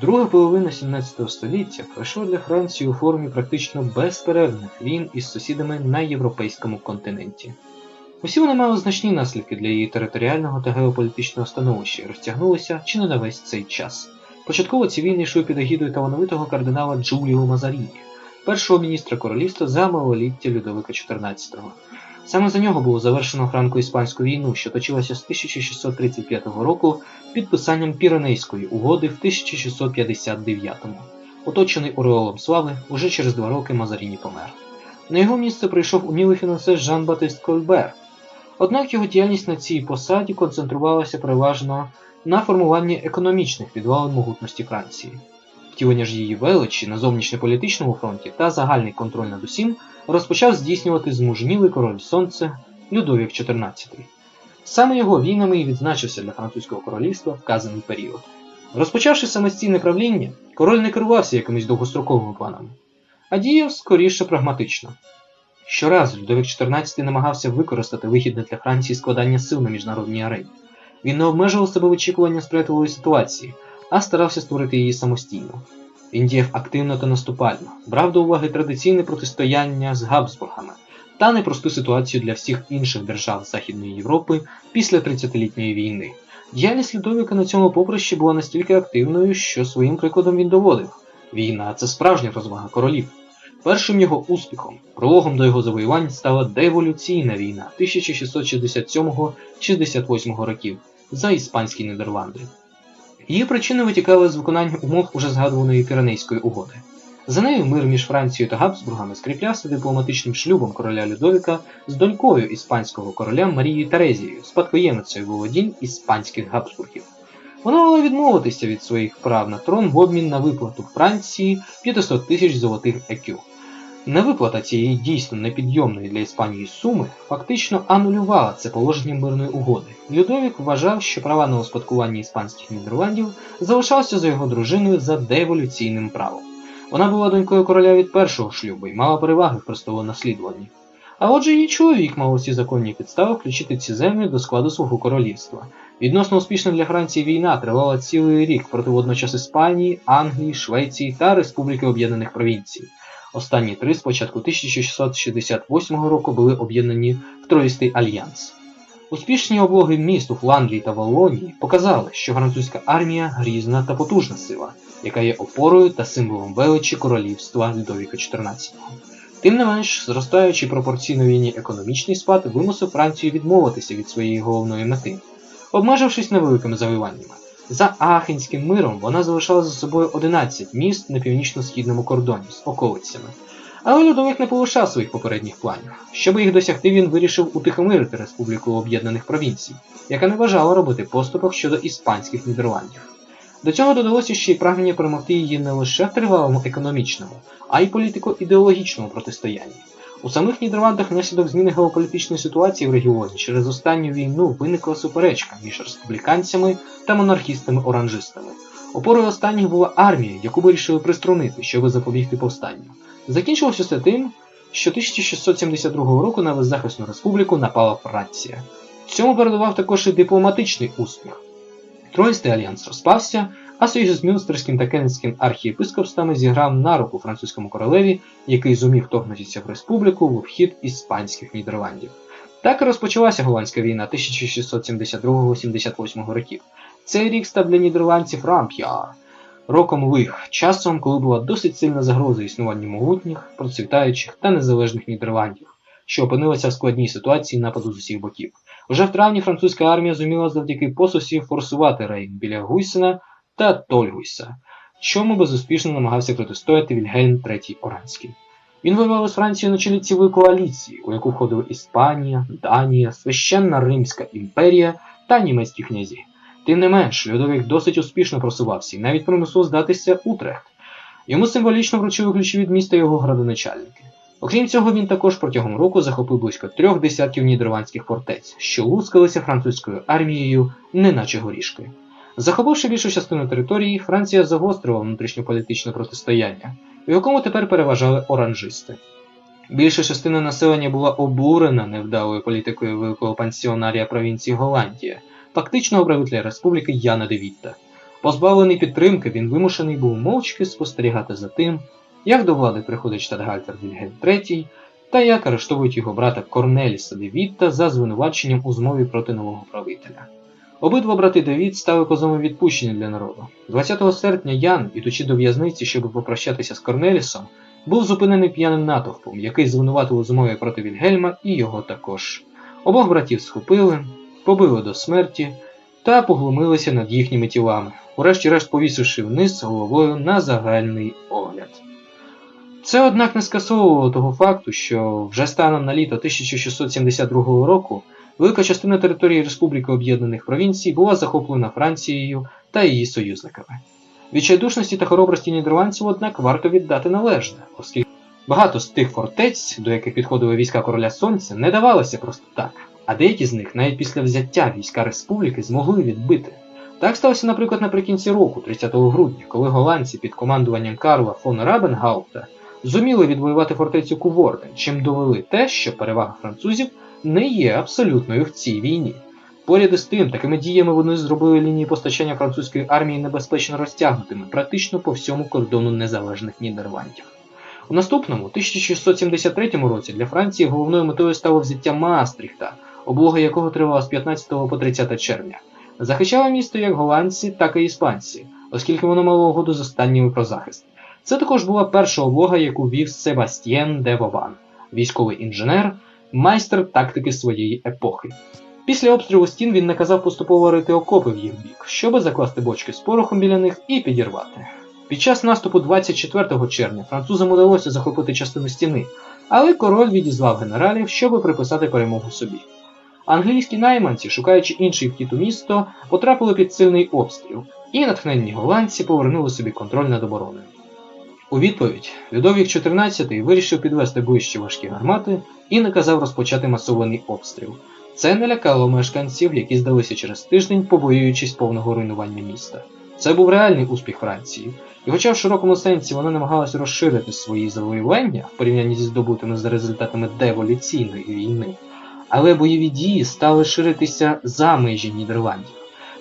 Друга половина 17 століття пройшла для Франції у формі практично безперервних війн із сусідами на європейському континенті. Усі вони мали значні наслідки для її територіального та геополітичного становища і розтягнулися чи не на весь цей час. Початково ці війни йшли під егідою талановитого кардинала Джуліо Мазаріні, першого міністра королівства за малоліття Людовика XIV. Саме за нього було завершено франко-іспанську війну, що точилася з 1635 року підписанням Піренейської угоди в 1659-му. Оточений Ореолом слави, уже через два роки Мазаріні помер. На його місце прийшов умілий фінансист Жан-Батист Кольбер. Однак його діяльність на цій посаді концентрувалася переважно на формуванні економічних підвалин могутності Франції. Втілення ж її величі на зовнішньополітичному фронті та загальний контроль над усім розпочав здійснювати змужнілий король Сонце Людовік XIV. Саме його війнами і відзначився для французького королівства вказаний період. Розпочавши самостійне правління, король не керувався якимись довгостроковими планами, а діяв скоріше прагматично. Щоразу Людовик XIV намагався використати вигідне для Франції складання сил на міжнародній арені. Він не обмежував себе в очікуванні сприятливої ситуації, а старався створити її самостійно. Він діяв активно та наступально, брав до уваги традиційне протистояння з Габсбургами та непросту ситуацію для всіх інших держав Західної Європи після 30-літньої війни. Діяльність Людовіка на цьому поприщі була настільки активною, що своїм прикладом він доводив: війна це справжня розвага королів. Першим його успіхом, прологом до його завоювань стала деволюційна війна 1667-68 років за іспанські Нідерланди. Її причини витікали з виконання умов уже згадуваної Піренейської угоди. За нею мир між Францією та Габсбургами скріплявся дипломатичним шлюбом короля Людовіка з донькою іспанського короля Марією Терезією, спадкоємицею володінь іспанських Габсбургів. Вона мала відмовитися від своїх прав на трон в обмін на виплату Франції 500 тисяч золотих екю. Невиплата цієї дійсно непідйомної для Іспанії суми фактично анулювала це положення мирної угоди. Людовік вважав, що права на успадкування іспанських Нідерландів залишалися за його дружиною за деволюційним правом. Вона була донькою короля від першого шлюбу і мала переваги в престолонаслідуванні. А отже, її чоловік мав усі законні підстави включити ці землі до складу свого королівства. Відносно успішна для Франції війна тривала цілий рік проти водночас Іспанії, Англії, Швеції та Республіки Об'єднаних Провінцій. Останні три з початку 1668 року були об'єднані в Троїстий альянс. Успішні облоги міст у Фландрії та Валонії показали, що французька армія грізна та потужна сила, яка є опорою та символом величі королівства Людовіка XIV. Тим не менш, зростаючий пропорційно війні економічний спад вимусив Францію відмовитися від своєї головної мети, обмежившись невеликими завоюваннями. За Аахенським миром вона залишала за собою 11 міст на північно-східному кордоні з околицями. Але Людовик не полишав своїх попередніх планів. Щоб їх досягти, він вирішив утихомирити Республіку Об'єднаних Провінцій, яка не бажала робити поступок щодо іспанських Нідерландів. До цього додалося ще й прагнення перемогти її не лише в тривалому економічному, а й політико-ідеологічному протистоянні. У самих Нідерландах внаслідок зміни геополітичної ситуації в регіоні через останню війну виникла суперечка між республіканцями та монархістами-оранжистами. Опорою останніх була армія, яку вирішили приструнити, щоб запобігти повстанню. Закінчилося все тим, що 1672 року на беззахисну республіку напала Франція. Цьому передував також і дипломатичний успіх. Троїстий альянс розпався, а союз з Мюнстерським та Кенським архієпископствами зіграв на руку французькому королеві, який зумів вторгнутися в республіку в обхід іспанських Нідерландів. Так і розпочалася голландська війна 1672-78 років. Цей рік став для нідерландців рамп'яр, роком лих, часом, коли була досить сильна загроза існуванню могутніх, процвітаючих та незалежних Нідерландів, що опинилася в складній ситуації нападу з усіх боків. Уже в травні французька армія зуміла завдяки посусі форсувати Рейн біля Гуйсена та Тольгуйса, чому безуспішно намагався протистояти Вільгельм III Оранський. Він воював з Францією на чолі цілої коаліції, у яку входили Іспанія, Данія, Священна Римська імперія та німецькі князі. Тим не менш, Людовик досить успішно просувався і навіть примусив здатися Утрехт. Йому символічно вручили ключі від міста його градоначальники. Окрім цього, він також протягом року захопив близько трьох десятків нідерландських фортець, що лускалися французькою армією, неначе горішки. Захопивши більшу частину території, Франція загострила внутрішньополітичне протистояння, в якому тепер переважали оранжисти. Більша частина населення була обурена невдалою політикою великого пансіонарія провінції Голландія, фактичного правителя республіки Яна де Вітта. Позбавлений підтримки, він вимушений був мовчки спостерігати за тим, як до влади приходить штатгальтер Вільгельм III та як арештовують його брата Корнеліса Девітта за звинуваченням у змові проти нового правителя. Обидва брати Девід стали козами відпущення для народу. 20 серпня Ян, ідучи до в'язниці, щоб попрощатися з Корнелісом, був зупинений п'яним натовпом, який звинуватив у змові проти Вільгельма і його також. Обох братів схопили, побили до смерті та поглумилися над їхніми тілами, урешті-решт повісивши вниз головою на загальний огляд. Це, однак, не скасовувало того факту, що вже станом на літо 1672 року велика частина території Республіки Об'єднаних Провінцій була захоплена Францією та її союзниками. Відчайдушності та хоробрості нідерландців, однак, варто віддати належне, оскільки багато з тих фортець, до яких підходили війська короля Сонця, не давалося просто так, а деякі з них навіть після взяття війська республіки змогли відбити. Так сталося, наприклад, наприкінці року, 30 грудня, коли голландці під командуванням Карла фон Рабенгаупта зуміли відвоювати фортецю Куворден, чим довели те, що перевага французів не є абсолютною в цій війні. Поряд із тим, такими діями вони зробили лінії постачання французької армії небезпечно розтягнутими практично по всьому кордону незалежних Нідерландів. У наступному 1673 році для Франції головною метою стало взяття Маастріхта, облога якого тривала з 15 по 30 червня. Захищало місто як голландці, так і іспанці, оскільки воно мало угоду з останніми про захист. Це також була перша облога, яку вів Себастьєн де Вован, військовий інженер, майстер тактики своєї епохи. Після обстрілу стін він наказав поступово рити окопи в їх бік, щоби закласти бочки з порохом біля них і підірвати. Під час наступу 24 червня французам удалося захопити частину стіни, але король відізвав генералів, щоби приписати перемогу собі. Англійські найманці, шукаючи інший вхід у місто, потрапили під сильний обстріл, і натхненні голландці повернули собі контроль над обороною. У відповідь Людовік XIV вирішив підвести ближче важкі гармати і наказав розпочати масований обстріл. Це не лякало мешканців, які здалися через тиждень, побоюючись повного руйнування міста. Це був реальний успіх Франції, і хоча в широкому сенсі вона намагалася розширити свої завоювання в порівнянні зі здобутими за результатами деволюційної війни, але бойові дії стали ширитися за межі Нідерландів.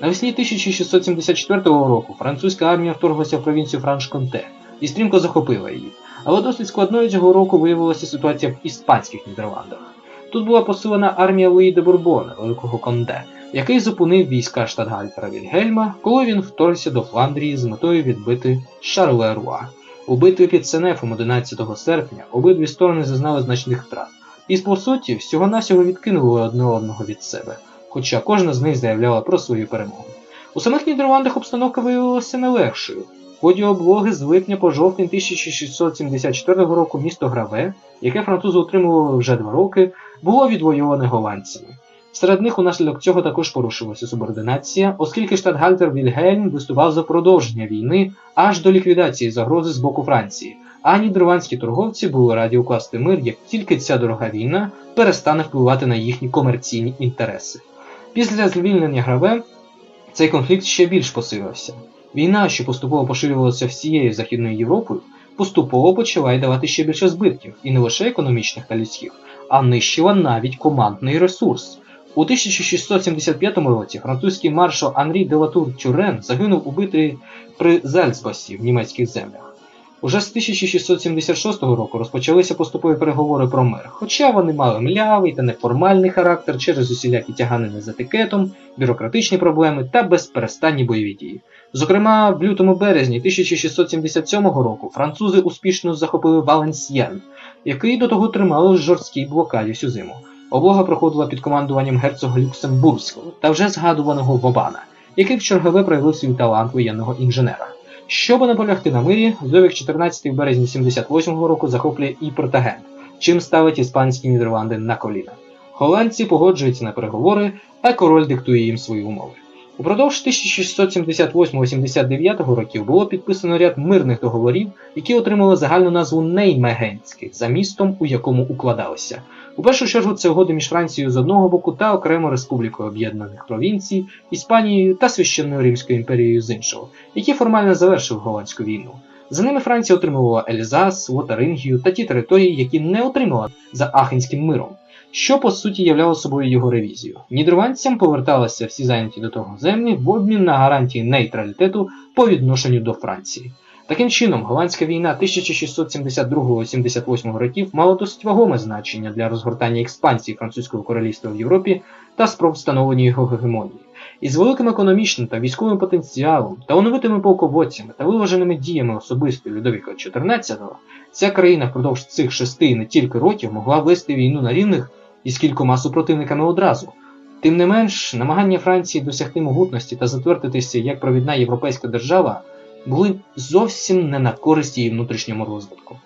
Навесні 1674 року французька армія вторглася в провінцію Франш-Конте і стрімко захопила її. Але досить складною цього року виявилася ситуація в іспанських Нідерландах. Тут була посилена армія Луї де Бурбона, Великого Конде, який зупинив війська штатгальтера Вільгельма, коли він вторгся до Фландрії з метою відбити Шарлеруа. У битві під Сенефом 11 серпня обидві сторони зазнали значних втрат, і по суті всього-навсього відкинули одне одного від себе, хоча кожна з них заявляла про свою перемогу. У самих Нідерландах обстановка виявилася не легшою. Ході облоги з липня по жовтень 1674 року місто Граве, яке французи утримували вже два роки, було відвоюване голландцями. Серед них унаслідок цього також порушилася субординація, оскільки штатгальтер Вільгельм виступав за продовження війни аж до ліквідації загрози з боку Франції, а нідерландські торговці були раді укласти мир, як тільки ця дорога війна перестане впливати на їхні комерційні інтереси. Після звільнення Граве цей конфлікт ще більш посилився. Війна, що поступово поширювалася всією Західною Європою, поступово почала й давати ще більше збитків, і не лише економічних та людських, а нищила навіть командний ресурс. У 1675 році французький маршал Анрі де Латур Тюрен загинув у битві при Зальцбасі в німецьких землях. Уже з 1676 року розпочалися поступові переговори про мир, хоча вони мали млявий та неформальний характер через усілякі тяганини з етикетом, бюрократичні проблеми та безперестанні бойові дії. Зокрема, в лютому березні 1677 року французи успішно захопили Валенсьєн, який до того тримали в жорсткій блокаді всю зиму. Облога проходила під командуванням герцога Люксембурзького та вже згадуваного Вобана, який в чергове проявив свій талант воєнного інженера. Щоб наполягти на мирі, Людовік 14 в березні 78 року захоплює і Портаген, чим ставить іспанські Нідерланди на коліна. Голландці погоджуються на переговори, а король диктує їм свої умови. Упродовж 1678-89 років було підписано ряд мирних договорів, які отримали загальну назву Неймегенських за містом, у якому укладалися. У першу чергу це угоди між Францією з одного боку та окремо Республікою Об'єднаних Провінцій, Іспанією та Священною Римською імперією з іншого, які формально завершили голландську війну. За ними Франція отримувала Ельзас, Лотарингію та ті території, які не отримала за Ахенським миром. Що по суті являло собою його ревізію. Нідерландцям поверталися всі зайняті до того землі в обмін на гарантії нейтралітету по відношенню до Франції. Таким чином, голландська війна 1672-78 років мала досить вагоме значення для розгортання експансії французького королівства в Європі та спроб встановлення його гегемонії. Із великим економічним та військовим потенціалом, талановитими полководцями та виваженими діями особисто Людовіка XIV, ця країна впродовж цих шести не тільки років могла вести війну на рівних із кількома супротивниками одразу. Тим не менш, намагання Франції досягти могутності та затвердитися як провідна європейська держава були зовсім не на користь її внутрішньому розвитку.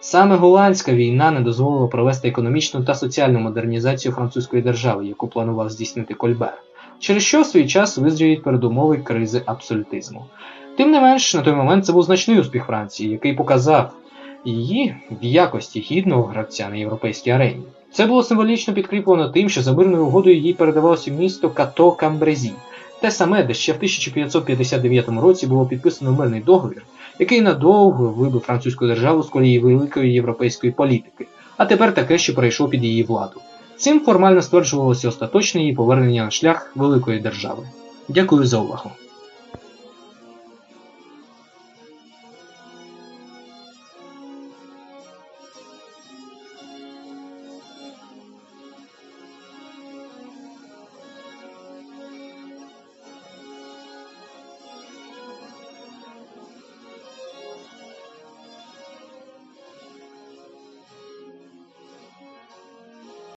Саме голландська війна не дозволила провести економічну та соціальну модернізацію французької держави, яку планував здійснити Кольбер, через що в свій час визріють передумови кризи абсолютизму. Тим не менш, на той момент це був значний успіх Франції, який показав її в якості гідного гравця на європейській арені. Це було символічно підкріплено тим, що за мирною угодою їй передавалося місто Като Камбрезі, те саме, де ще в 1559 році було підписано мирний договір, який надовго вибив французьку державу з колії великої європейської політики, а тепер таке, що перейшов під її владу. Цим формально стверджувалося остаточне її повернення на шлях великої держави. Дякую за увагу.